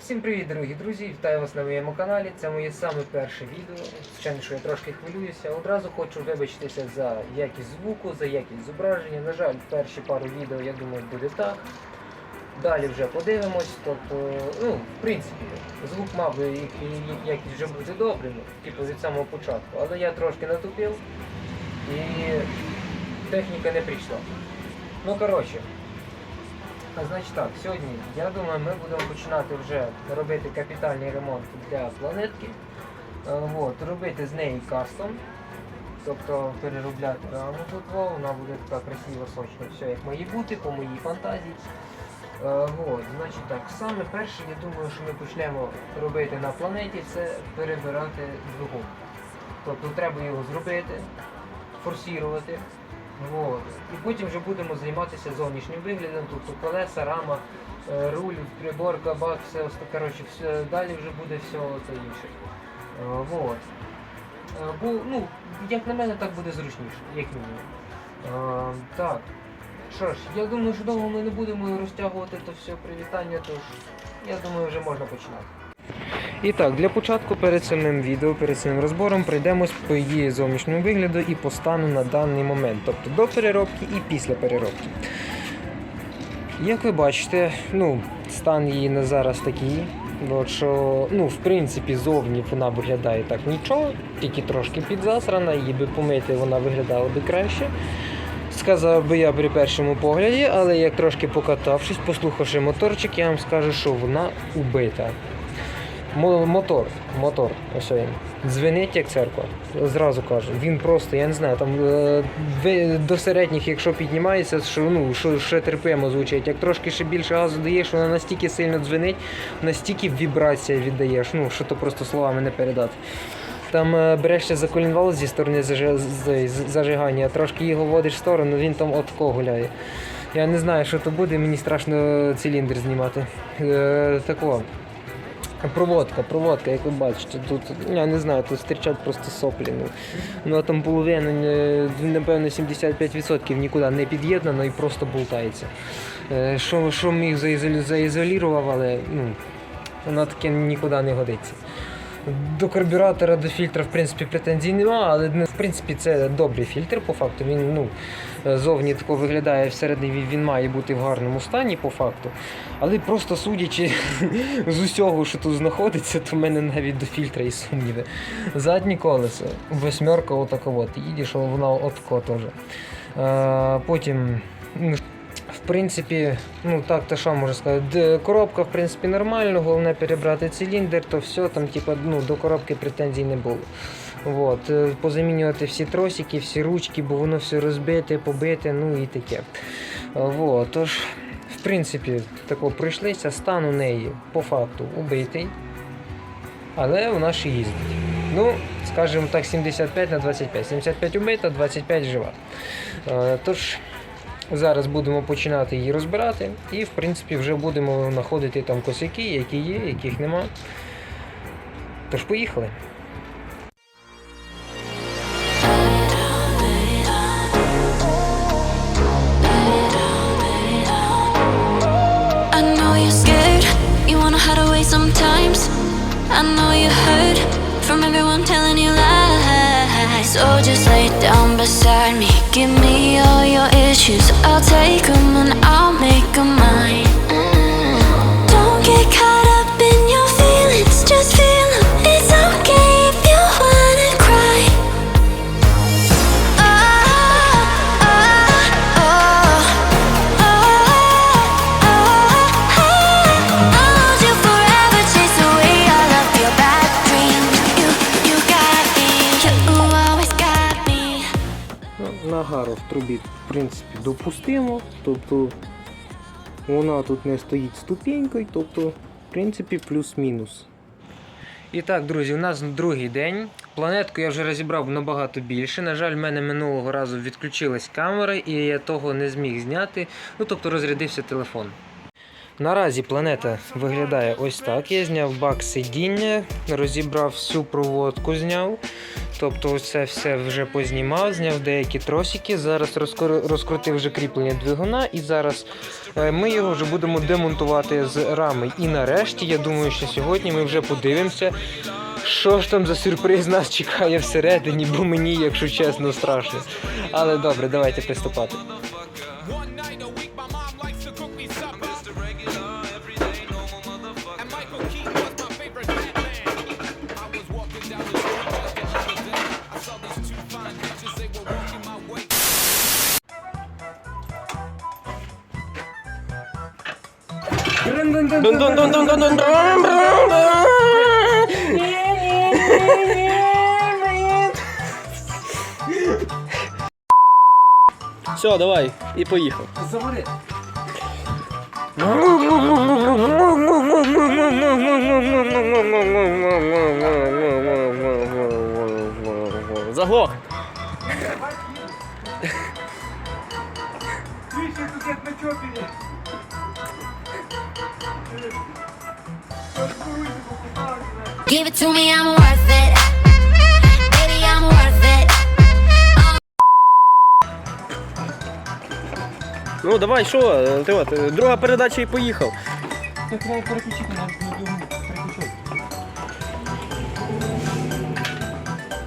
Всім привіт, дорогі друзі! Вітаю вас на моєму каналі. Це моє саме перше відео. Звичайно, що я трошки хвилююся. Одразу хочу вибачитися за якість звуку, за якість зображення. На жаль, перші пару відео, я думаю, буде так. Далі вже подивимось. Тобто, ну, в принципі, звук мав би якість вже бути добрим, типу від самого початку. Але я трошки натупив і техніка не прийшла. Ну, коротше. Значить так, сьогодні, я думаю, ми будемо починати вже робити капітальний ремонт для планетки. Е, От, робити з неї кастом. Тобто переробляти раму тут, во, вона буде така красива, сочна, все як має бути, по моїй фантазії. Е, От, значить так, саме перше, я думаю, що ми почнемо робити на планеті, це перебирати двигун. Тобто треба його зробити, форсувати. Вот. І потім вже будемо займатися зовнішнім виглядом, тобто колеса, рама, е, руль, приборка, бак, все коротше, все, далі вже буде все це інше. Е, Вот. Е, Бо, ну, як на мене, так буде зручніше, як мінімум. Так. Що ж, я думаю, що довго ми не будемо розтягувати то все привітання, тож я думаю, вже можна починати. І так, для початку перед самим відео, перед самим розбором пройдемось по її зовнішньому вигляду і по стану на даний момент, тобто до переробки і після переробки. Як ви бачите, ну, стан її на зараз такий. От що, ну, в принципі, зовні вона виглядає так нічого, тільки трошки підзасрана, її би помити, вона виглядала би краще. Сказав би я при першому погляді, але як трошки покатавшись, послухавши моторчик, я вам скажу, що вона убита. Мо- Мотор, мотор, ось він. Дзвенить як церква. Зразу кажу. Він просто, я не знаю, там е, до середніх, якщо піднімається, що ну що ще терпимо звучить. Як трошки ще більше газу даєш, вона настільки сильно дзвенить, настільки вібрація віддаєш, ну що то просто словами не передати. Там е, береш ще за колінвал зі сторони зажигання, трошки його водиш в сторону, він там отко гуляє. Я не знаю, що то буде, мені страшно циліндр знімати. Е, так. Проводка, проводка, як ви бачите, тут я не знаю, тут стирчать просто соплі. Ну, ну там половина, е, напевно, 75% нікуди не під'єднано і просто болтається. Е, Що, що міг заізолірував, але ну, воно таке нікуди не годиться. До карбюратора, до фільтра, в принципі, претензій немає, але ну, в принципі це добрий фільтр по факту. Він ну, зовні тако виглядає, всередині він- має бути в гарному стані по факту. Але просто судячи з усього, що тут знаходиться, то в мене навіть до фільтра і сумніви. Заднє колесо, восьмерка отако от. Їдеш, вона отако теж. Е, потім. В принципі, ну так, то що можу сказати, коробка, в принципі, нормально, головне перебрати циліндр, то все, там, типу, ну, до коробки претензій не було. От, е, позамінювати всі тросики, всі ручки, бо воно все розбите, побите, ну і таке. Вот, тож, в принципі, тако пройшлися, стан у неї по факту убитий, але вона ще їздить. Ну, скажімо так, 75 на 25. 75 убита, 25 жива. Е, Тож, зараз будемо починати її розбирати, і в принципі вже будемо знаходити там косяки, які є, яких нема. Тож поїхали. I know you're scared, you wanna hide away sometimes. I know you hurt So just lay down beside me, give me all your issues. I'll take them and I'll Нагара в принципі, допустимо. Тобто вона тут не стоїть ступенькою, тобто, в принципі, плюс-мінус. І так, друзі, у нас другий день. Планетку я вже розібрав набагато більше. На жаль, в мене минулого разу відключилась камера, і я того не зміг зняти. Ну, тобто розрядився телефон. Наразі планета виглядає ось так. Я зняв бак сидіння, розібрав всю проводку, зняв. Тобто це все вже познімав, зняв деякі тросики. Зараз розкрутив вже кріплення двигуна, і зараз е, ми його вже будемо демонтувати з рами. І нарешті, я думаю, що сьогодні ми вже подивимося, що ж там за сюрприз нас чекає всередині, бо мені, якщо чесно, страшно. Але добре, давайте приступати. Все, давай, і поїхав. Заводи. Заглох. Give it to me, I'm worth it. Baby, I'm worth it. Ну давай, що? Ти от, друга передача і поїхав. Треба переключити на двигун. Переключай.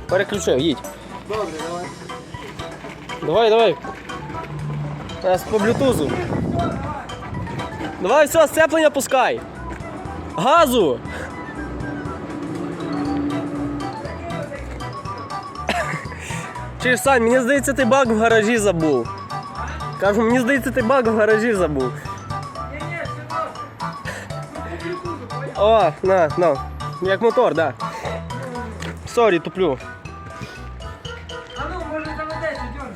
Переключив, їдь. Добре, давай. Давай, давай. Нас по блютузу. Давай, все, сцеплення пускай. Газу! Чи Сань, мені здається, ти баг в гаражі забув. Кажу, мені здається, ти баг в гаражі забув. О, на, на. Як мотор, да. Сорі, туплю. А ну, може заведеться, дьорг.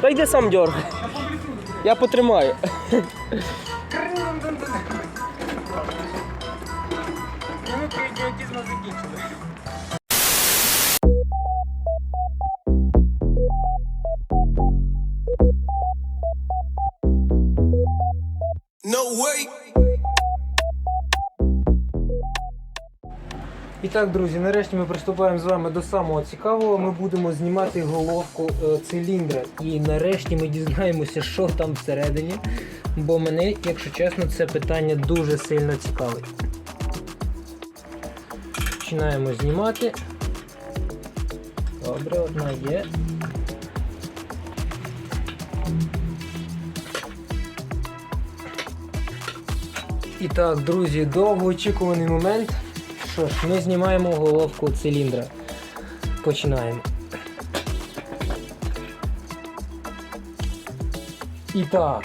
Та йди сам дьорг. Я потримаю. І так, друзі, нарешті ми приступаємо з вами до самого цікавого. Ми будемо знімати головку е, циліндра. І нарешті ми дізнаємося, що там всередині. Бо мене, якщо чесно, це питання дуже сильно цікавить. Починаємо знімати. Добре, одна є. І так, друзі, довгоочікуваний момент. Що ж, ми знімаємо головку циліндра. Починаємо. І так,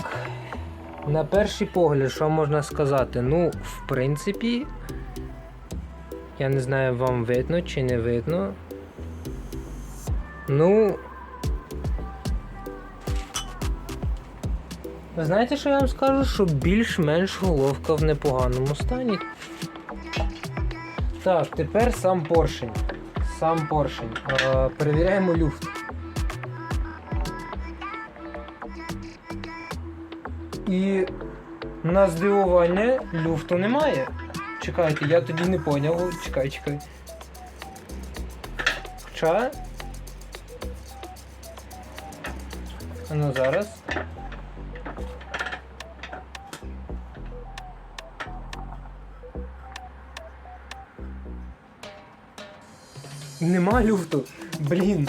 на перший погляд, що можна сказати? Ну, в принципі, я не знаю, вам видно чи не видно. Ну. Знаєте, що я вам скажу? Що більш-менш головка в непоганому стані. Так, тепер сам поршень. Сам поршень. Е, перевіряємо люфт. І на здивування люфту немає. Чекайте, я тоді не поняв. Чекай, чекай. Хоча. Ну зараз. Нема люфту. Блін.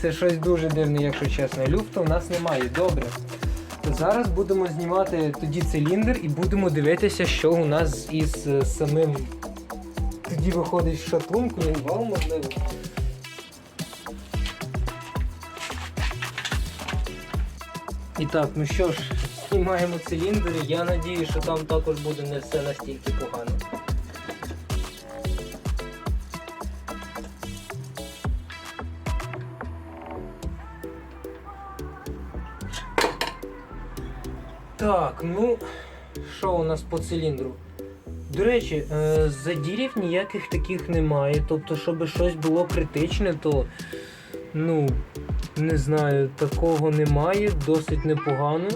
Це щось дуже дивне, якщо чесно. Люфту в нас немає. Добре. Зараз будемо знімати тоді циліндр і будемо дивитися, що у нас із е, самим. Тоді виходить шатунку, вал, можливо. І так, ну що ж, знімаємо циліндр. Я надію, що там також буде не все настільки погано. Так, ну що у нас по циліндру? До речі, е, задірів ніяких таких немає. Тобто, щоб щось було критичне, то ну, Не знаю, такого немає, досить непогано.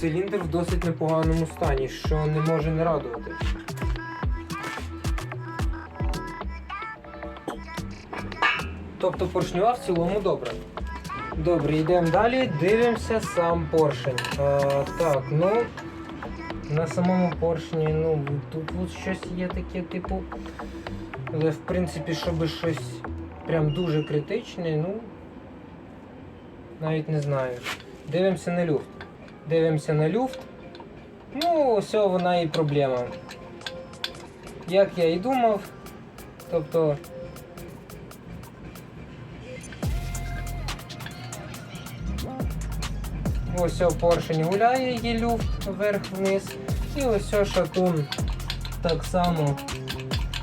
Циліндр в досить непоганому стані, що не може не радувати. Тобто поршнюва в цілому добре. Добре, йдемо далі, дивимося сам поршень. А, так, ну на самому поршні, ну тут от щось є таке, типу. Але в принципі, щоб щось прям дуже критичне, ну навіть не знаю. Дивимося на люфт. Дивимося на люфт. Ну, ось вона і проблема. Як я і думав. Тобто. Ось поршень гуляє, є люфт вверх-вниз. І ось шатун так само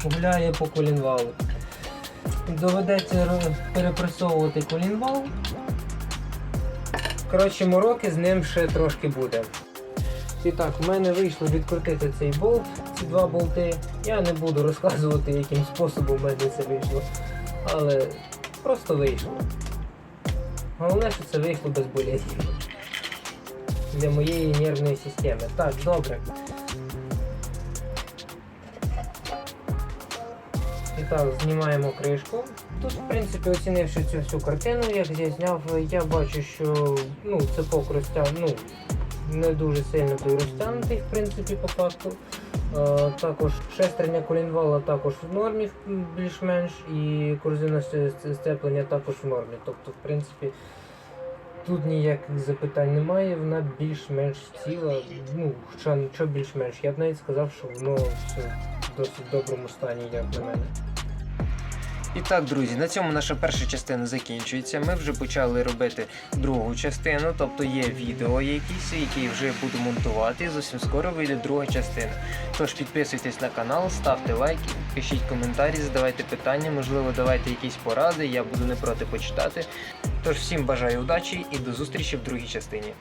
гуляє по колінвалу. Доведеться перепресовувати колінвал. Коротше, мороки з ним ще трошки буде. І так, в мене вийшло відкрутити цей болт, ці два болти. Я не буду розказувати, яким способом в мене це вийшло. Але просто вийшло. Головне, що це вийшло без безболезненно. Для моєї нервної системи. Так, добре. І так, знімаємо кришку. Тут, в принципі, оцінивши цю всю картину, як я зняв, я бачу, що ну, цепок розтяг, ну, не дуже сильно той розтягнутий, в принципі, по факту. Е, також шестерня колінвала також в нормі більш-менш, і корзина сцеплення також в нормі. Тобто, в принципі, тут ніяких запитань немає, вона більш-менш ціла. Ну, хоча що більш-менш, я б навіть сказав, що воно все в досить доброму стані, як на мене. І так, друзі, на цьому наша перша частина закінчується. Ми вже почали робити другу частину, тобто є відео якісь, які вже буду монтувати. Зовсім скоро вийде друга частина. Тож підписуйтесь на канал, ставте лайки, пишіть коментарі, задавайте питання, можливо, давайте якісь поради, я буду не проти почитати. Тож всім бажаю удачі і до зустрічі в другій частині.